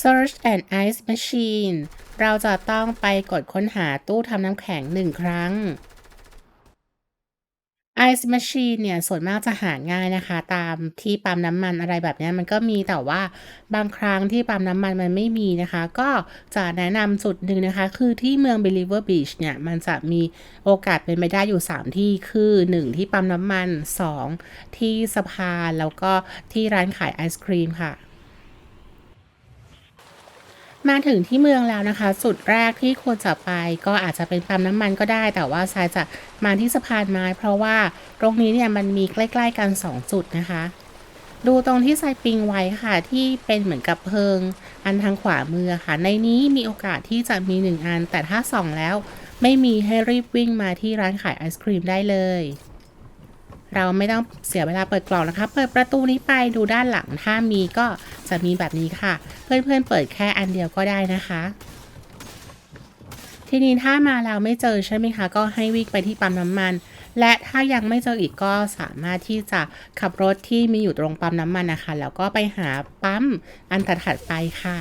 Search and Ice Machine เราจะต้องไปกดค้นหาตู้ทำน้ำแข็งหนึ่งครั้ง Ice Machine เนี่ย ส่วนมากจะหาง่ายนะคะ ตามที่ปั๊มน้ำมันอะไรแบบนี้มันก็มีแต่ว่าบางครั้งที่ปั๊มน้ำมันมันไม่มีนะคะ ก็จะแนะนำจุดหนึ่งนะคะ คือที่เมือง Believer Beach เนี่ย มันจะมีโอกาสเป็นไปได้อยู่ 3 ที่คือ 1 ที่ปั๊มน้ำมัน 2 ที่สะพานแล้วก็ที่ร้านขายไอศครีมค่ะ มาถึงที่เมืองแล้วนะคะ จุดแรกที่ควรจะไปก็อาจจะเป็นปั๊มน้ำมันก็ได้ แต่ว่าทรายจะมาที่สะพานไม้ เพราะว่าตรงนี้เนี่ยมันมีใกล้ๆกัน 2 จุดนะคะ ดูตรงที่ทรายปิงไว้ค่ะ ที่เป็นเหมือนกับเพิง อันทางขวามือค่ะ ในนี้มีโอกาสที่จะมี 1 อัน แต่ถ้าส่องแล้ว ไม่มีให้รีบวิ่งมาที่ร้านขายไอศครีมได้เลย เราไม่ต้องเสียเวลาเปิดกล่องนะคะ เปิดประตูนี้ไปดูด้านหลังถ้ามีก็จะมีแบบนี้ค่ะ เพื่อนๆเปิดแค่อันเดียวก็ได้นะคะทีนี้ถ้ามาแล้วไม่เจอใช่ไหมคะ ก็ให้วิ่งไปที่ปั๊มน้ำมัน และถ้ายังไม่เจออีกก็สามารถที่จะขับรถที่มีอยู่ตรงปั๊มน้ำมันนะคะ แล้วก็ไปหาปั๊มอันถัดไปค่ะ